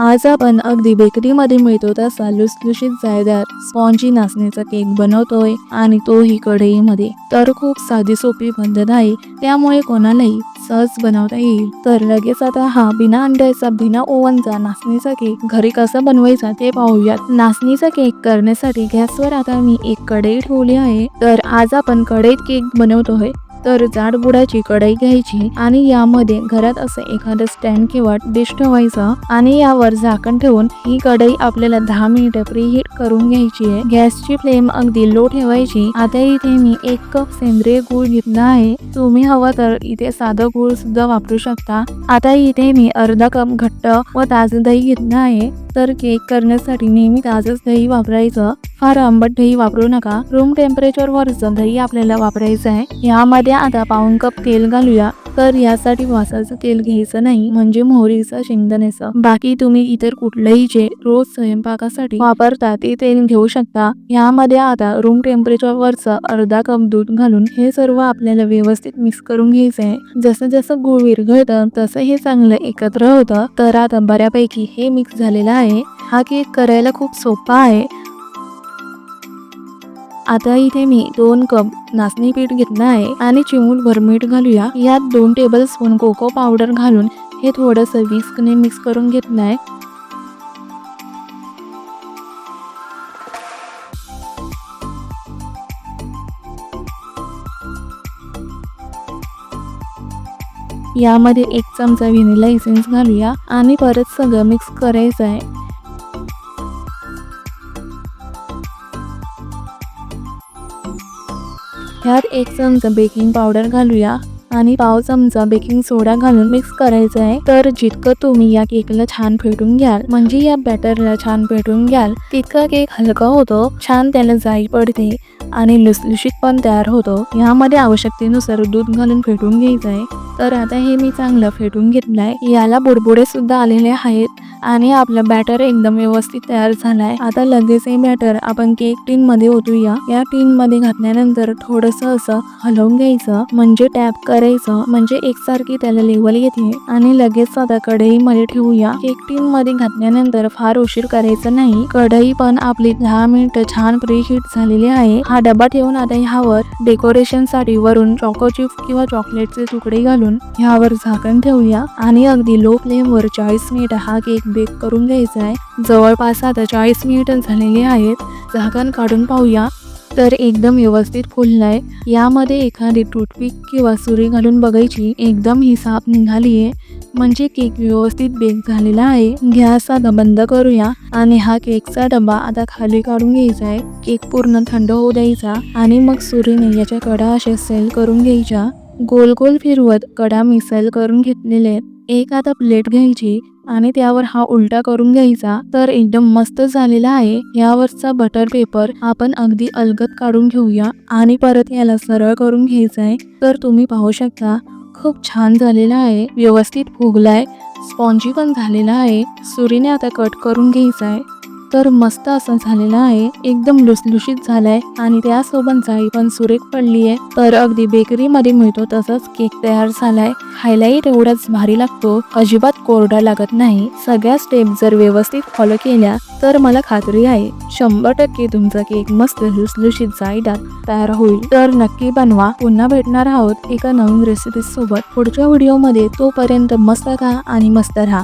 आज आपण अगदी बेकरीमध्ये मिळतो तसा लुसलुशीत जायदार स्पॉन्जी नाचणीचा केक बनवतोय आणि तोही कढईमध्ये. तर खूप साधी सोपी पद्धत आहे. त्यामुळे कोणालाही सहज बनवता येईल. तर लगेच आता हा बिना अंड्याचा बिना ओव्हनचा नाचणीचा केक घरी कसा बनवायचा ते पाहूयात. नाचणीचा केक करण्यासाठी गॅसवर आता मी एक कढई ठेवली आहे. तर आज आपण कढईत केक बनवतोय. तर जाड बुडाची कढई घ्यायची आणि यामध्ये घरात असं एखादं स्टँड किंवा डिश ठेवायचं आणि यावर झाकण ठेवून ही कढई आपल्याला दहा मिनिटं प्रीहीट करून घ्यायची आहे. गॅसची फ्लेम अगदी लो ठेवायची. आता इथे मी एक कप सेंद्रिय गूळ घेतला आहे. तुम्ही हवं तर इथे साधं गूळ सुद्धा वापरू शकता. आता इथे मी अर्धा कप घट्ट व ताज दही घेतलं आहे. तर केक करण्यासाठी नेहमी ताजच दही वापरायचं. फार आंबट दही वापरू नका. रूम टेम्परेचर वरचं दही आपल्याला वापरायचं आहे यामध्ये आता पाऊन कप तेल घालूया. तर यासाठी वासाचं तेल घ्यायचं नाही म्हणजे मोहरीचं शेंगदाण्याचं. बाकी तुम्ही इतर कुठलंही जे रोज स्वयंपाकासाठी वापरता ते तेल घेऊ शकता. यामध्ये आता रूम टेम्परेचर वरचं अर्धा कप दूध घालून हे सर्व आपल्याला व्यवस्थित मिक्स करून घ्यायचं आहे. जसं जसं गुळ विरघळतं तसं हे चांगलं एकत्र होतं. तर आता बऱ्यापैकी हे मिक्स झालेलं आहे. हा केक करायला खूप सोपा आहे. आता इथे मी दोन कप नाचणी पीठ घेतलं आहे आणि चिमूटभर मीठ घालूया. यात दोन टेबल स्पून कोको पावडर घालून हे थोडंसं विस्कने मिक्स करून घेतलं आहे. यामध्ये एक चमचा व्हॅनिला इसेन्स घालूया आणि परत सगळं मिक्स करायचं आहे. ह्यात एक चमचा बेकिंग पावडर घालूया आणि पाव चमचा बेकिंग सोडा घालून मिक्स करायचं आहे तर जितकं तुम्ही या केकला छान फेटून घ्याल म्हणजे या बॅटरला छान फेटून घ्याल तितका केक हलका होतो छान त्याला जाई पडते आणि लुसलुशीत पण तयार होतो. यामध्ये आवश्यकतेनुसार दूध घालून फेटून घ्यायचं आहे तर आता हे मी चांगलं फेटून घेतलं आहे याला बुडबुडे सुद्धा आलेले आहेत. आणि आपलं बॅटर एकदम व्यवस्थित तयार झालाय. आता लगेच हे बॅटर आपण केक टीन मध्ये ओतूया. या टीन मध्ये घातल्यानंतर थोडस असं हलवून घ्यायचं म्हणजे टॅप करायचं म्हणजे एकसारखी त्याला लेवल येते आणि लगेच आता कढई मध्ये ठेवूया. केक टीन मध्ये घातल्यानंतर फार उशीर करायचा नाही. कढई पण आपली दहा मिनिटं छान प्री हीट झालेली आहे. हा डबा ठेवून आता ह्यावर डेकोरेशनसाठी वरून चॉको चिप्स किंवा चॉकलेटचे तुकडे घालून ह्यावर झाकण ठेवूया. आणि अगदी लो फ्लेम वर चाळीस मिनिट हा केक बेक करून घ्यायचा आहे. जवळपास आता चाळीस मिनिटं झालेली आहेत. झाकण काढून पाहूया. तर एकदम व्यवस्थित फुललाय. यामध्ये एखादी टूथपिक किंवा सुरी घालून बघायची. एकदम ही साफ निघाली आहे म्हणजे केक व्यवस्थित बेक झालेला आहे. गॅस आता बंद करूया. आणि हा केकचा डबा आता खाली काढून घ्यायचा आहे. केक पूर्ण थंड होऊ द्यायचा. आणि मग सुरीने याच्या कडा अशा सेल करून घ्यायच्या. गोल गोल फिरवत कडा मिसाईल करून घेतलेले आहेत. एक आता प्लेट घ्यायची. आणि त्यावर हा उलटा करून घ्यायचा तर एकदम मस्त झालेला आहे. यावरचा बटर पेपर आपण अगदी अलगत काढून घेऊया आणि परत याला सरळ करून घ्यायचा आहे. तर तुम्ही पाहू शकता खूप छान झालेला आहे. व्यवस्थित फुगलाय. स्पॉन्जी पण झालेला आहे. सुरीने आता कट करून घ्यायचा आहे. तर मस्त असं झालेला आहे. एकदम लुसलुशीत झालाय. आणि त्यासोबत जाळी पण सुरेख पडली आहे. तर अगदी बेकरीमध्ये मिळतो तसंच केक तयार झालाय. खायलाही तेवढाच भारी लागतो. अजिबात कोरडा लागत नाही. सगळ्या स्टेप जर व्यवस्थित फॉलो केल्या तर मला खात्री आहे शंभर टक्के तुमचा केक मस्त लुसलुशीत जाळीदार तयार होईल. तर नक्की बनवा. पुन्हा भेटणार आहोत एका नवीन रेसिपी सोबत. पुढच्या व्हिडिओमध्ये तोपर्यंत मस्त खा आणि मस्त राहा.